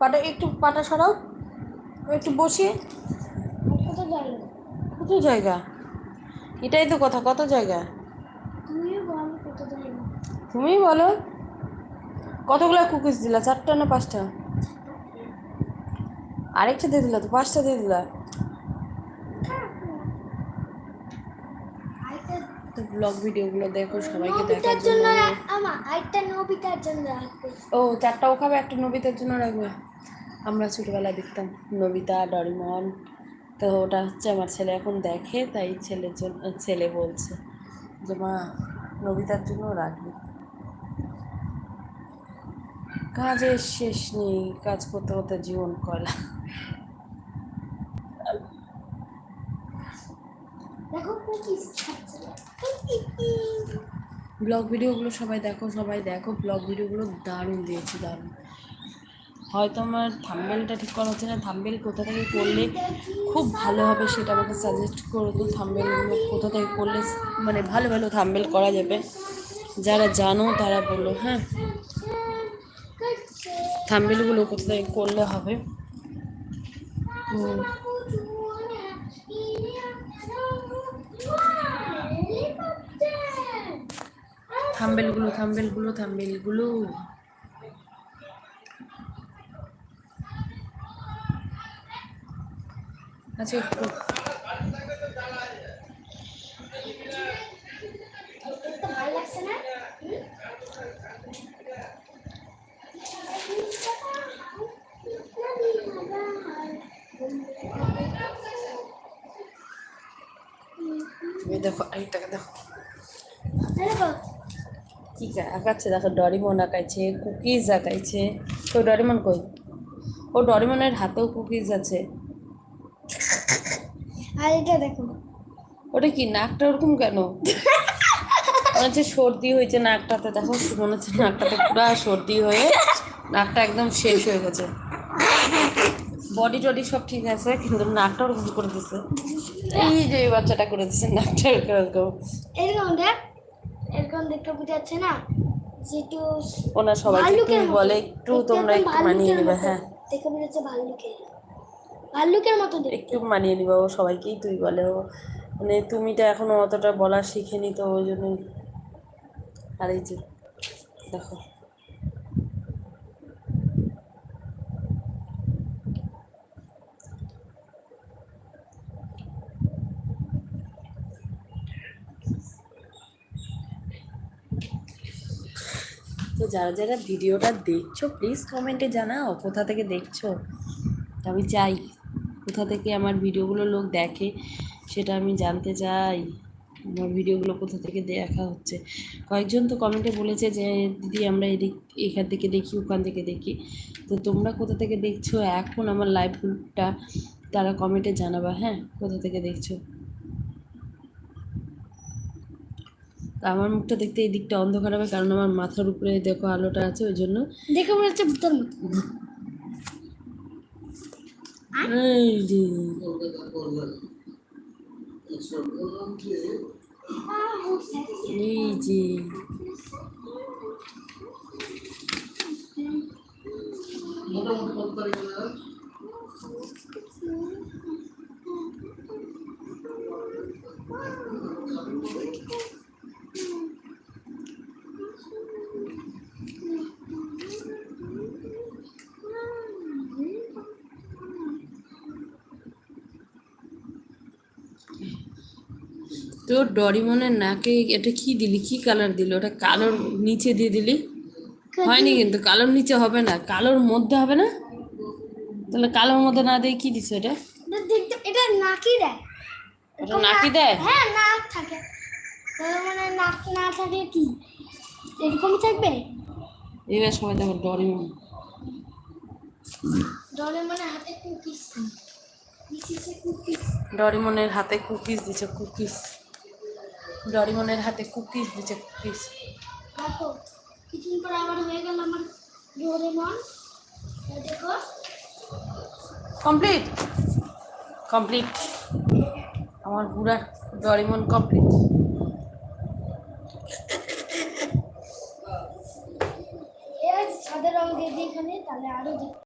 পাটা একটু পাটা সরাও। একটু বসিয়ে। কত জায়গা? কত জায়গা? এটাই তো কথা কত জায়গা? তুমি বলো। কতগুলো কুকিজ দিলা? চারটা না পাঁচটা? আরেকটা দিয়ে দিলা তো পাঁচটা দিয়ে দিলা আরেকটা তো ব্লগ ভিডিওগুলো দেখো সবাইকে দেখার জন্য। আমার আরেকটা নবিতার জন্য রাখবে। ও চারটাও খাবে? একটা নবিতার জন্য রাখবে? আমরা ছোটোবেলায় দেখতাম নবিতা ডরিমন। তো ওটা হচ্ছে আমার ছেলে এখন দেখে তাই ছেলের জন্য ছেলে বলছে যে মা নবিতার জন্য রাখবে। কাজের শেষ নেই কাজ করতে করতে জীবন কলা দেখো খাচ্ছে ব্লগ ভিডিওগুলো সবাই দেখো সবাই দেখো ব্লগ ভিডিওগুলো দারুণ দিয়েছি, দারুণ। হয়তো আমার থাম্বেলটা ঠিক করা হচ্ছে না থাম্বেল কোথা থেকে করলে খুব ভালো হবে সেটা আমাকে সাজেস্ট করে তো থাম্বেলগুলো কোথা থেকে করলে মানে ভালো ভালো থাম্বেল করা যাবে। যারা জানো তারা বলো হ্যাঁ। থাম্বেলগুলো কোথা থেকে করলে হবে? থাম্বেলগুলো থাম্বেলগুলো থাম্বেলগুলো। আচ্ছা দেখো আরেকটাকে দেখো। দেখো। কি আঁকাচ্ছে দেখো ডরিমন আঁকাইছে কুকিজ আঁকাইছে। তো ডরিমন কই? ও ডরিমনের হাতেও কুকিজ আছে। আর এটা দেখো। ওটা কি নাকটা ওরকম কেন? মনে হচ্ছে সর্দি হয়েছে নাকটাতে। দেখো মনে হচ্ছে নাকটাতে পুরো সর্দি হয়ে নাকটা একদম শেষ হয়ে গেছে। বডি টডি সব ঠিক আছে কিন্তু নাকটা ওরকম করে দিছে। এই যে বাচ্চাটা করে দিছে নাকটা এরকম এরকম দেখ এরকম দেখতে বোঝাচ্ছে না যেটু একটু সবাই। বলে একটু তোমরা একটু মানিয়ে নেবে হ্যাঁ। দেখে বোঝাচ্ছে ভাল্লুকের ভাল্লুকের মতো একটু মানিয়ে নিবা ও সবাইকেই তুই বলে ও মানে তুমিটা এখনও অতটা বলা শিখেনি তো ওই জন্য আর এই যে দেখো। তো যারা যারা ভিডিওটা দেখছ প্লিজ কমেন্টে জানাও কোথা থেকে দেখছ। আমি চাই কোথা থেকে আমার ভিডিওগুলো লোক দেখে সেটা আমি জানতে চাই, আমার ভিডিওগুলো কোথা থেকে দেখা হচ্ছে। কয়েকজন তো কমেন্টে বলেছে যে, দিদি, আমরা এদিক, এখান থেকে দেখি, ওখান থেকে দেখি। তো তোমরা কোথা থেকে দেখছ? এখন আমার লাইভটা তারা কমেন্টে জানাবা হ্যাঁ? কোথা থেকে দেখছ? আমার মুখটা দেখতে এই দিকটা অন্ধকার হবে কারণ আমার মাথার উপরে দেখো আলোটা আছে ওই জন্য। দেখে মনে হচ্ছে ভূতের মতো। এই যে। এই তোর ডরিমনের নাকে এটা কি দিলি? কি কালার দিলি? ওটা কালোর নিচে দিয়ে দিলি? হয়নি কিন্তু কালোর নিচে হবে না। কালোর মধ্যে হবে না? তাহলে কালোর মধ্যে না দিয়ে কি দিছে এটা? এটা নাকি দেয়। ওটা নাকি দেয়? হ্যাঁ নাক থাকে। মানে নাক না থাকলে কি? এরকমই থাকবে? এবার সবাই দেখো ডরিমন। ডলে মানে হাতে কুকিজ। ডরিমনের হাতে কুকিজ দিছে কুকিজ। ডরিমনের হাতে কুকিজ দিচ্ছে কুকিজ। পর হয়ে গেল আমার কমপ্লিট? কমপ্লিট। আমার বুড়ার ডরিমন কমপ্লিট। ছাদের রং দিয়ে দিই এখানে তাহলে আরও